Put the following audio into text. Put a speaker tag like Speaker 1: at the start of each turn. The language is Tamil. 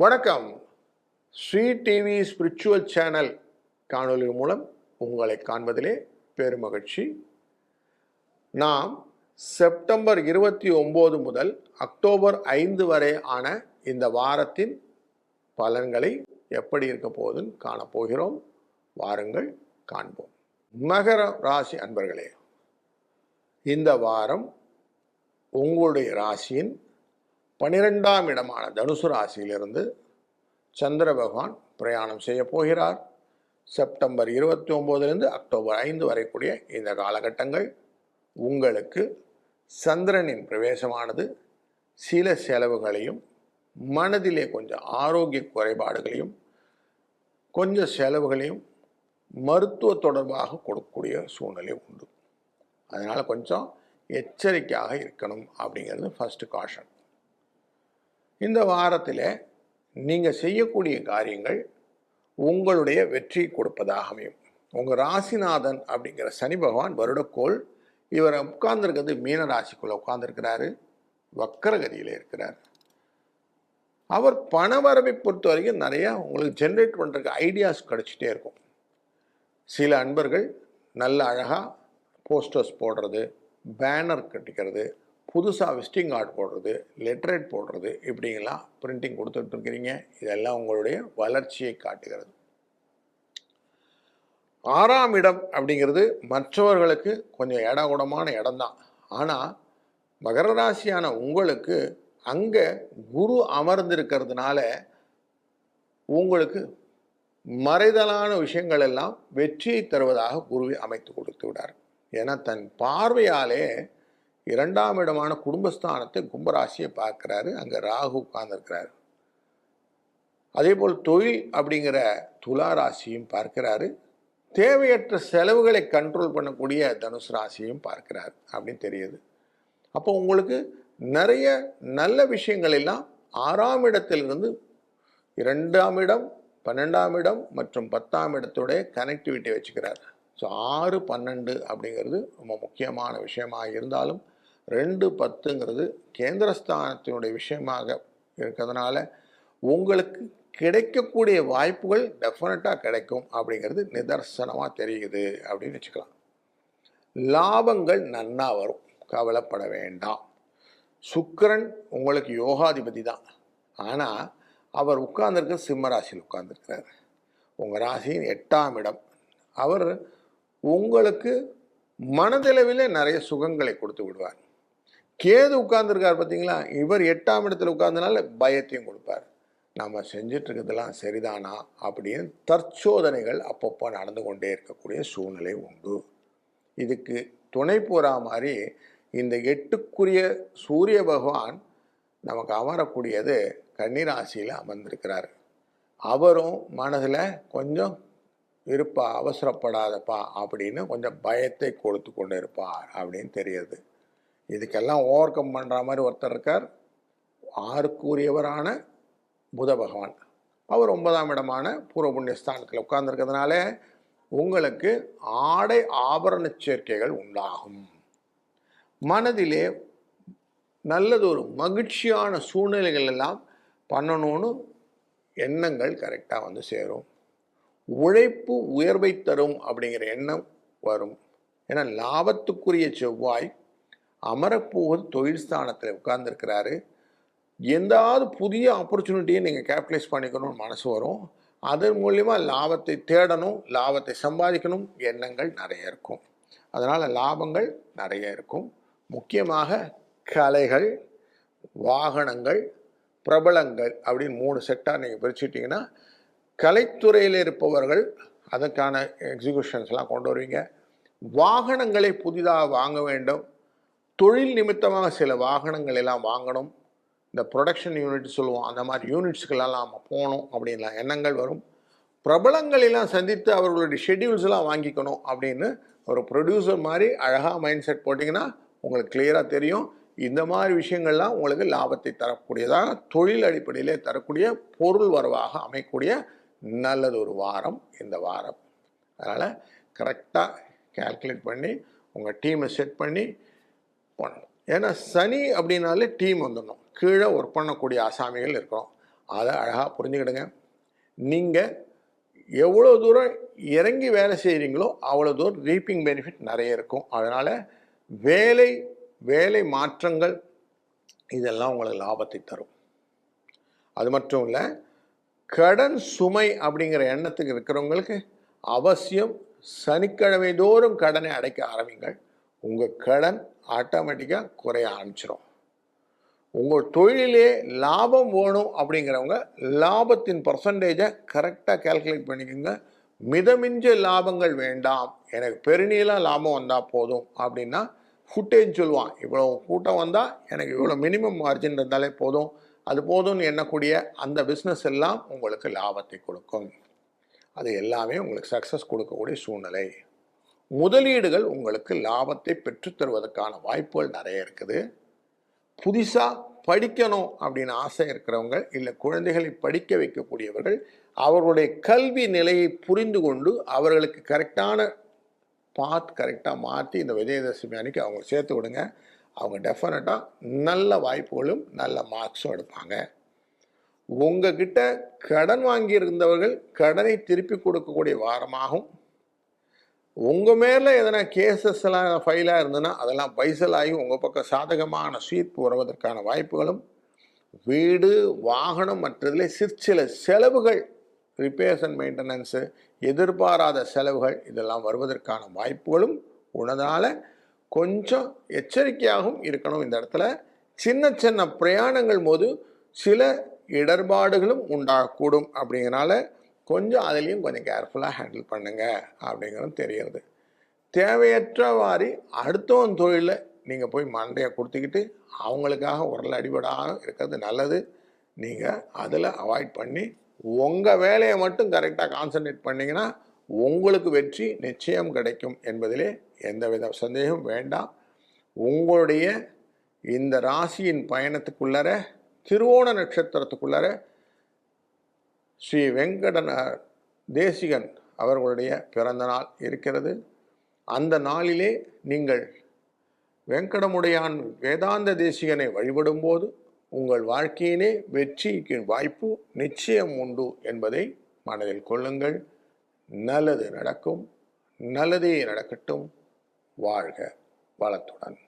Speaker 1: வணக்கம். ஸ்ரீ டிவி ஸ்பிரிச்சுவல் சேனல் காணொலி மூலம் உங்களை காண்பதிலே பெருமகிழ்ச்சி. நாம் செப்டம்பர் இருபத்தி ஒம்பது முதல் அக்டோபர் ஐந்து வரை ஆன இந்த வாரத்தின் பலன்களை எப்படி இருக்க போகுதுன்னு காணப்போகிறோம் வாருங்கள் காண்போம். மகர ராசி அன்பர்களே இந்த வாரம் உங்களுடைய ராசியின் பனிரெண்டாம் இடமான தனுசு ராசியிலிருந்து சந்திர பகவான் பிரயாணம் செய்ய போகிறார். செப்டம்பர் இருபத்தி ஒம்போதுலேருந்து அக்டோபர் ஐந்து வரைக்கூடிய இந்த காலகட்டங்கள் உங்களுக்கு சந்திரனின் பிரவேசமானது. சில செலவுகளையும் மனதிலே கொஞ்சம் ஆரோக்கிய குறைபாடுகளையும் கொஞ்சம் செலவுகளையும் மருத்துவ தொடர்பாக கொடுக்கக்கூடிய சூழ்நிலை உண்டு. அதனால் கொஞ்சம் எச்சரிக்கையாக இருக்கணும் அப்படிங்கிறது ஃபஸ்ட்டு காஷன் இந்த வாரத்தில் நீங்கள் செய்யக்கூடிய காரியங்கள் உங்களுடைய வெற்றி கொடுப்பதாக அமையும் உங்கள் ராசிநாதன் அப்படிங்கிற சனி பகவான் வருடக்கோள் இவர் உட்கார்ந்துருக்கிறது மீன ராசிக்குள்ளே உட்கார்ந்துருக்கிறாரு வக்கரகதியில் இருக்கிறார். அவர் பணவரவை பொறுத்த வரைக்கும் நிறையா உங்களுக்கு ஜென்ரேட் பண்ணுறதுக்கு ஐடியாஸ் கிடச்சிட்டே இருக்கும். சில அன்பர்கள் நல்ல அழகாக போஸ்டர்ஸ் போடுறது பேனர் கட்டிக்கிறது புதுசாக விசிட்டிங் கார்டு போடுறது லெட்ரேட் போடுறது இப்படிங்கெல்லாம் பிரிண்டிங் கொடுத்துட்ருக்கிறீங்க இதெல்லாம் உங்களுடைய வளர்ச்சியை காட்டுகிறது. ஆறாம் இடம் அப்படிங்கிறது மற்றவர்களுக்கு கொஞ்சம் இடகுடமான இடம்தான். ஆனால் மகர ராசியான உங்களுக்கு அங்கே குரு அமர்ந்திருக்கிறதுனால உங்களுக்கு மறைதலான விஷயங்கள் எல்லாம் வெற்றியை தருவதாக குருவை அமைத்து கொடுத்து விடார் ஏன்னா தன் பார்வையாலே இரண்டாம் இடமான குடும்பஸ்தானத்தை கும்பராசியை பார்க்குறாரு. அங்கே ராகு உட்கார்ந்துருக்கிறாரு. அதே போல் தொழில் அப்படிங்கிற துலா ராசியும் பார்க்கிறாரு. தேவையற்ற செலவுகளை கண்ட்ரோல் பண்ணக்கூடிய தனுசு ராசியும் பார்க்கிறார் அப்படின்னு தெரியுது. அப்போ உங்களுக்கு நிறைய நல்ல விஷயங்கள் எல்லாம் ஆறாம் இடத்திலிருந்து இரண்டாம் இடம் பன்னெண்டாம் இடம் மற்றும் பத்தாம் இடத்துடைய கனெக்டிவிட்டி வச்சுக்கிறார். ஸோ ஆறு பன்னெண்டு அப்படிங்கிறது ரொம்ப முக்கியமான விஷயமாக இருந்தாலும் ரெண்டு பத்துங்கிறது கேந்திரஸ்தானத்தினுடைய விஷயமாக இருக்கிறதுனால உங்களுக்கு கிடைக்கக்கூடிய வாய்ப்புகள் டெஃபினட்டாக கிடைக்கும் அப்படிங்கிறது நிதர்சனமாக தெரியுது அப்படின்னு வச்சுக்கலாம். லாபங்கள் நன்னா வரும். கவலைப்பட வேண்டாம். சுக்கரன் உங்களுக்கு யோகாதிபதி தான். ஆனால் அவர் உட்கார்ந்துருக்க சிம்ம ராசியில் உட்கார்ந்துருக்கிறார். உங்கள் ராசியின் எட்டாம் இடம். அவர் உங்களுக்கு மனதளவில் நிறைய சுகங்களை கொடுத்து விடுவார். கேது உட்கார்ந்துருக்கார் பார்த்தீங்களா? இவர் எட்டாம் இடத்துல உட்கார்ந்தனால பயத்தையும் கொடுப்பார். நம்ம செஞ்சிட்ருக்கிறதுலாம் சரிதானா? அப்படின்னு தற்சோதனைகள் அப்பப்போ நடந்து கொண்டே இருக்கக்கூடிய சூழ்நிலை உண்டு. இதுக்கு துணை போகிற மாதிரி இந்த எட்டுக்குரிய சூரிய பகவான் நமக்கு அமரக்கூடியது கன்னிராசியில் அமர்ந்திருக்கிறார். அவரும் மனதில் கொஞ்சம் இருப்பா அவசரப்படாதப்பா அப்படின்னு கொஞ்சம் பயத்தை கொடுத்து கொண்டு இருப்பார் அப்படின்னு தெரியுது. இதுக்கெல்லாம் ஓவர் கம் பண்ணுற மாதிரி ஒருத்தர் இருக்கார். ஆறுக்குரியவரான புத பகவான். அவர் ஒன்பதாம் இடமான பூர்வ புண்ணியஸ்தானத்தில் உட்கார்ந்துருக்கிறதுனால உங்களுக்கு ஆடை ஆபரண சேர்க்கைகள் உண்டாகும். மனதிலே நல்லதொரு மகிழ்ச்சியான சூழ்நிலைகள் எல்லாம் பண்ணணும்னு எண்ணங்கள் கரெக்டாக வந்து சேரும். உழைப்பு உயர்வை தரும் அப்படிங்கிற எண்ணம் வரும். ஏன்னா லாபத்துக்குரிய செவ்வாய் அமரப்போவது தொழில் ஸ்தானத்தில் உட்கார்ந்துருக்கிறாரு. எந்தாவது புதிய ஆப்பர்ச்சுனிட்டியை நீங்கள் கேபிட்டலைஸ் பண்ணிக்கணும்னு மனசு வரும். அதன் மூலிமா லாபத்தை தேடணும் லாபத்தை சம்பாதிக்கணும் எண்ணங்கள் நிறைய இருக்கும். அதனால் லாபங்கள் நிறைய இருக்கும். முக்கியமாக கலைகள் வாகனங்கள் பிரபலங்கள் அப்படின்னு மூணு செட்டாக நீங்கள் பிரிச்சுட்டிங்கன்னா கலைத்துறையில் இருப்பவர்கள் அதற்கான எக்ஸிகூஷன்ஸ்லாம் கொண்டு வருவீங்க. வாகனங்களை புதிதாக வாங்க வேண்டும். தொழில் நிமித்தமாக சில வாகனங்கள் எல்லாம் வாங்கணும். இந்த ப்ரொடக்ஷன் யூனிட் சொல்லுவோம். அந்த மாதிரி யூனிட்ஸுக்கெல்லாம் நம்ம போகணும் அப்படின்லாம் எண்ணங்கள் வரும். பிரபலங்களெல்லாம் சந்தித்து அவர்களுடைய ஷெட்யூல்ஸ்லாம் வாங்கிக்கணும் அப்படின்னு ஒரு ப்ரொடியூசர் மாதிரி அழகாக மைண்ட் செட் போட்டிங்கன்னா உங்களுக்கு கிளியராக தெரியும். இந்த மாதிரி விஷயங்கள்லாம் உங்களுக்கு லாபத்தை தரக்கூடியதாக தொழில் அடிப்படையிலே தரக்கூடிய பொருள் வரவாக அமைக்கூடிய நல்லது ஒரு வாரம் இந்த வாரம். அதனால் கரெக்டாக கேல்குலேட் பண்ணி உங்கள் டீமை செட் பண்ணி பண்ணணும். ஏன்னா சனி அப்படின்னாலே டீம் வந்துடணும். கீழே ஒர்க் பண்ணக்கூடிய ஆசாமிகள் இருக்கிறோம் அதை அழகாக புரிஞ்சுக்கிடுங்க. நீங்கள் எவ்வளோ தூரம் இறங்கி வேலை செய்கிறீங்களோ அவ்வளோ தூரம் ரீப்பிங் பெனிஃபிட் நிறைய இருக்கும். அதனால் வேலை வேலை மாற்றங்கள் இதெல்லாம் உங்களுக்கு லாபத்தை தரும். அது மட்டும் இல்லை கடன் சுமை அப்படிங்கிற எண்ணத்துக்கு இருக்கிறவங்களுக்கு அவசியம் சனிக்கிழமை தோறும் கடனை அடைக்க ஆரம்பிங்கள். உங்கள் கடன் ஆட்டோமேட்டிக்காக குறைய ஆரம்பிச்சிடும் உங்கள் தொழிலே லாபம் வேணும் அப்படிங்கிறவங்க லாபத்தின் பர்சன்டேஜை கரெக்டாக கால்குலேட் பண்ணிக்கோங்க. மிதமிஞ்ச லாபங்கள் வேண்டாம். எனக்கு பெருநீளம் லாபம் வந்தால் போதும் அப்படின்னா ஃபுட்டேஜ் சொல்லுவான். இவ்வளோ கூட்டம் வந்தால் எனக்கு இவ்வளோ மினிமம் மார்ஜின் இருந்தாலே போதும். அது போதும்னு எண்ணக்கூடிய அந்த பிஸ்னஸ் எல்லாம் உங்களுக்கு லாபத்தை கொடுக்கும். அது எல்லாமே உங்களுக்கு சக்ஸஸ் கொடுக்கக்கூடிய சூழ்நிலை. முதலீடுகள் உங்களுக்கு லாபத்தை பெற்றுத் தருவதற்கான வாய்ப்புகள் நிறைய இருக்குது. புதுசாக படிக்கணும் அப்படின்னு ஆசை இருக்கிறவங்க இல்லை குழந்தைகளை படிக்க வைக்கக்கூடியவர்கள் அவர்களுடைய கல்வி நிலையை புரிந்து கொண்டு அவர்களுக்கு கரெக்டான பாத் கரெக்டாக மாற்றி இந்த விஜயதசமி அன்னைக்கு அவங்க சேர்த்து விடுங்க. அவங்க டெஃபினட்டாக நல்ல வாய்ப்புகளும் நல்ல மார்க்ஸும் எடுப்பாங்க. உங்ககிட்ட கடன் வாங்கியிருந்தவர்கள் கடனை திருப்பி கொடுக்கக்கூடிய வாரமாகும். உங்கள் மேலே எதனா கேசஸ் எல்லாம் ஃபைலாக இருந்ததுன்னா அதெல்லாம் பைசல் ஆகி உங்கள் பக்கம் சாதகமான சீர்ப்பு வருவதற்கான வாய்ப்புகளும் வீடு வாகனம் மற்றதில் சிற்சில செலவுகள் ரிப்பேர்ஸ் அண்ட் மெயின்டெனன்ஸு எதிர்பாராத செலவுகள் இதெல்லாம் வருவதற்கான வாய்ப்புகளும் உனதால் கொஞ்சம் எச்சரிக்கையாகவும் இருக்கணும் இந்த இடத்துல. சின்ன சின்ன பிரயாணங்கள் போது சில இடர்பாடுகளும் உண்டாகக்கூடும் அப்படிங்கிறனால கொஞ்சம் அதுலேயும் கொஞ்சம் கேர்ஃபுல்லாக ஹேண்டில் பண்ணுங்கள் அப்படிங்கிறது தேவையற்ற வாரி அடுத்தவன் தொழிலில் நீங்கள் போய் மண்டையை கொடுத்துக்கிட்டு அவங்களுக்காக உரல் அடிபடாக இருக்கிறது நல்லது. நீங்கள் அதில் அவாய்ட் பண்ணி உங்கள் வேலையை மட்டும் கரெக்டாக கான்சன்ட்ரேட் பண்ணிங்கன்னா உங்களுக்கு வெற்றி நிச்சயம் கிடைக்கும் என்பதிலே எந்தவித சந்தேகம் வேண்டாம். உங்களுடைய இந்த ராசியின் பயணத்துக்குள்ளர திருவோண நட்சத்திரத்துக்குள்ளர ஸ்ரீ வெங்கடன தேசிகன் அவர்களுடைய பிறந்த நாள் இருக்கிறது. அந்த நாளிலே நீங்கள் வெங்கடமுடையான் வேதாந்த தேசிகனை வழிபடும்போது உங்கள் வாழ்க்கையிலே வெற்றிக்கு வாய்ப்பு நிச்சயம் உண்டு என்பதை மனதில் கொள்ளுங்கள். நல்லது நடக்கும் நல்லதே நடக்கட்டும். வாழ்க வளத்துடன்.